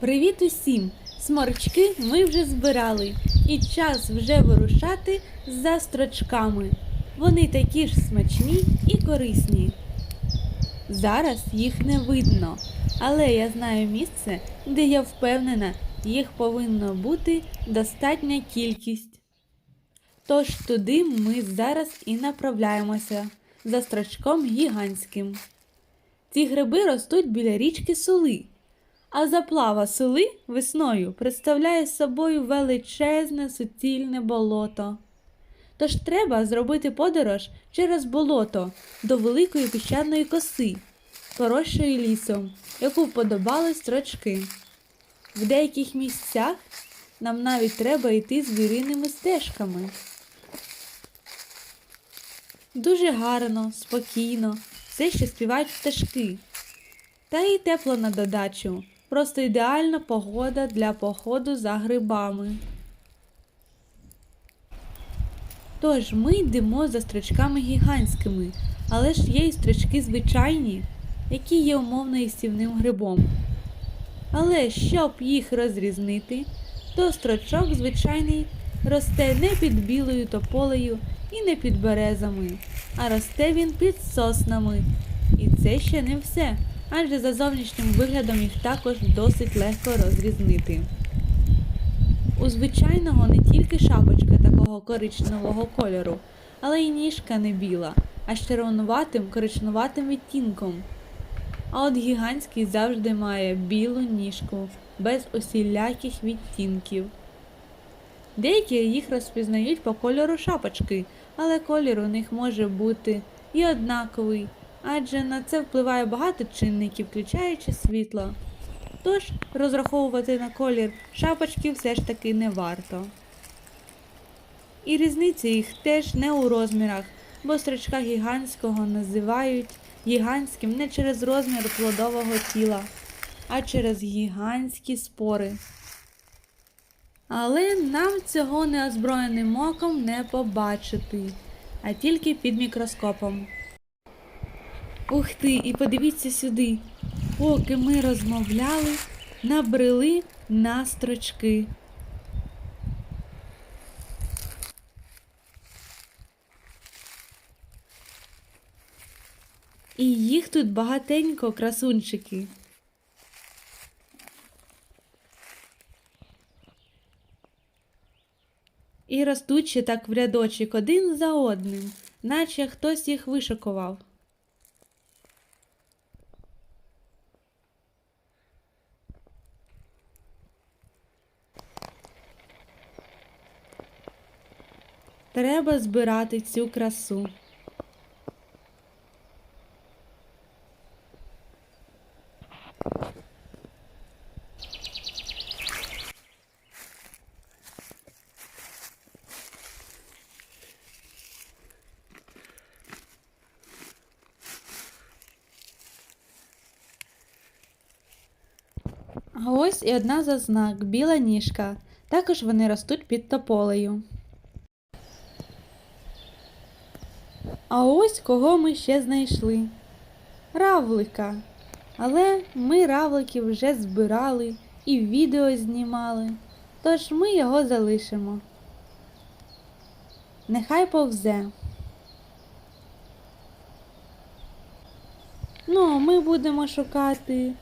Привіт усім! Сморчки ми вже збирали, і час вже вирушати за строчками. Вони такі ж смачні і корисні. Зараз їх не видно, але я знаю місце, де я впевнена, їх повинно бути достатня кількість. Тож туди ми зараз і направляємося за строчком гігантським. Ці гриби ростуть біля річки Сули. А заплава сели весною представляє собою величезне суцільне болото. Тож треба зробити подорож через болото до великої піщаної коси, поросшої лісом, яку вподобали строчки. В деяких місцях нам навіть треба йти звіриними стежками. Дуже гарно, спокійно, все ще співають пташки. Та й тепло на додачу. Просто ідеальна погода для походу за грибами. Тож ми йдемо за строчками гігантськими, але ж є і строчки звичайні, які є умовно їстівним грибом. Але щоб їх розрізнити, то строчок звичайний росте не під білою тополею і не під березами, а росте він під соснами. І це ще не все, адже за зовнішнім виглядом їх також досить легко розрізнити. У звичайного не тільки шапочка такого коричневого кольору, але й ніжка не біла, а з червонуватим коричнуватим відтінком. А от гігантський завжди має білу ніжку, без усіляких відтінків. Деякі їх розпізнають по кольору шапочки, але колір у них може бути і однаковий, адже на це впливає багато чинників, включаючи світло. Тож розраховувати на колір шапочки все ж таки не варто. І різниця їх теж не у розмірах, бо строчка гігантського називають гігантським не через розмір плодового тіла, а через гігантські спори. Але нам цього неозброєним оком не побачити, а тільки під мікроскопом. Ух ти, і подивіться сюди. Поки ми розмовляли, набрели на строчки. І їх тут багатенько, красунчики. І ростуть ще так в рядочок один за одним, наче хтось їх вишикував. Треба збирати цю красу. А ось і одна з ознак біла ніжка. Також вони ростуть під тополею. А ось кого ми ще знайшли. Равлика. Але ми равликів вже збирали і відео знімали, тож ми його залишимо. Нехай повзе. Ну, а ми будемо шукати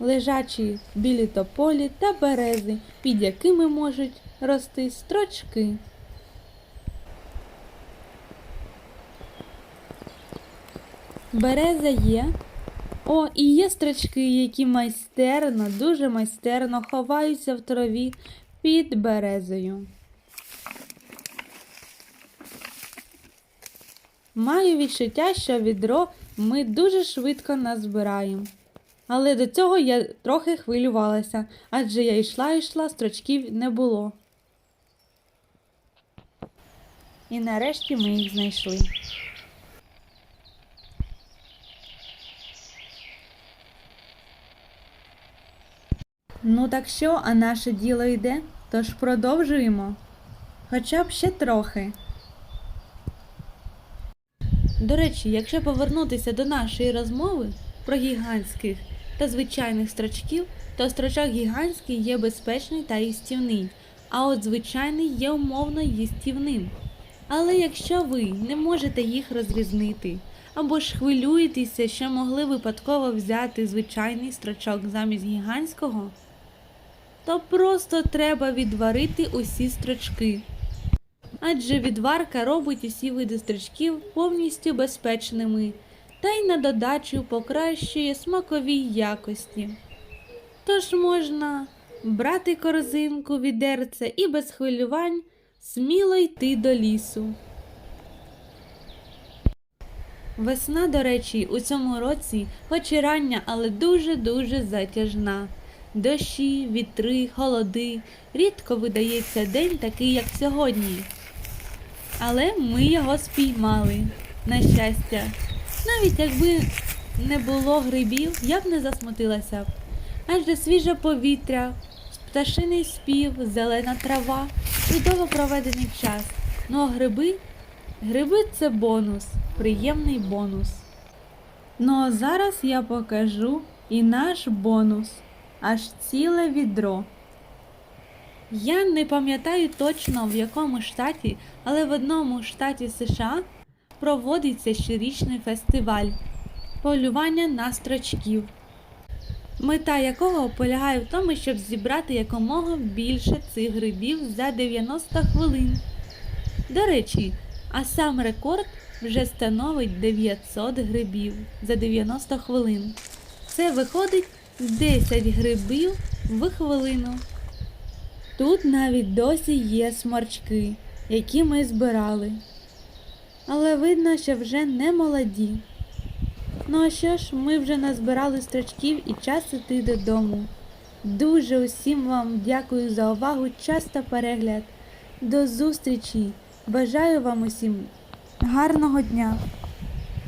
лежачі білі тополі та берези, під якими можуть рости строчки. Береза є. О, і є строчки, які майстерно, дуже майстерно ховаються в траві під березою. Маю відчуття, що відро ми дуже швидко назбираємо. Але до цього я трохи хвилювалася, адже я йшла йшла, строчків не було. І нарешті ми їх знайшли. Ну так що, а наше діло йде, тож продовжуємо. Хоча б ще трохи. До речі, якщо повернутися до нашої розмови про гігантських, та звичайних строчків, то строчок гігантський є безпечний та їстівний, а от звичайний є умовно їстівним. Але якщо ви не можете їх розрізнити, або ж хвилюєтеся, що могли випадково взяти звичайний строчок замість гігантського, то просто треба відварити усі строчки. Адже відварка робить усі види строчків повністю безпечними та й на додачу покращує смакові якості. Тож можна брати корзинку, відерце і без хвилювань сміло йти до лісу. Весна, до речі, у цьому році хоч і рання, але дуже-дуже затяжна. Дощі, вітри, холоди. Рідко видається день такий, як сьогодні. Але ми його спіймали, на щастя. Навіть якби не було грибів, я б не засмутилася б. Адже свіже повітря, пташиний спів, зелена трава, чудово проведений час. Ну а гриби? Гриби це бонус, приємний бонус. Ну а зараз я покажу і наш бонус аж ціле відро. Я не пам'ятаю точно в якому штаті, але в одному штаті США проводиться щорічний фестиваль полювання на строчків, мета якого полягає в тому, щоб зібрати якомога більше цих грибів за 90 хвилин. До речі, а сам рекорд вже становить 900 грибів за 90 хвилин. Це виходить 10 грибів в хвилину. Тут навіть досі є сморчки, які ми збирали. Але видно, що вже не молоді. Ну а що ж, ми вже назбирали строчків і час іти додому. Дуже усім вам дякую за увагу, час та перегляд. До зустрічі! Бажаю вам усім гарного дня!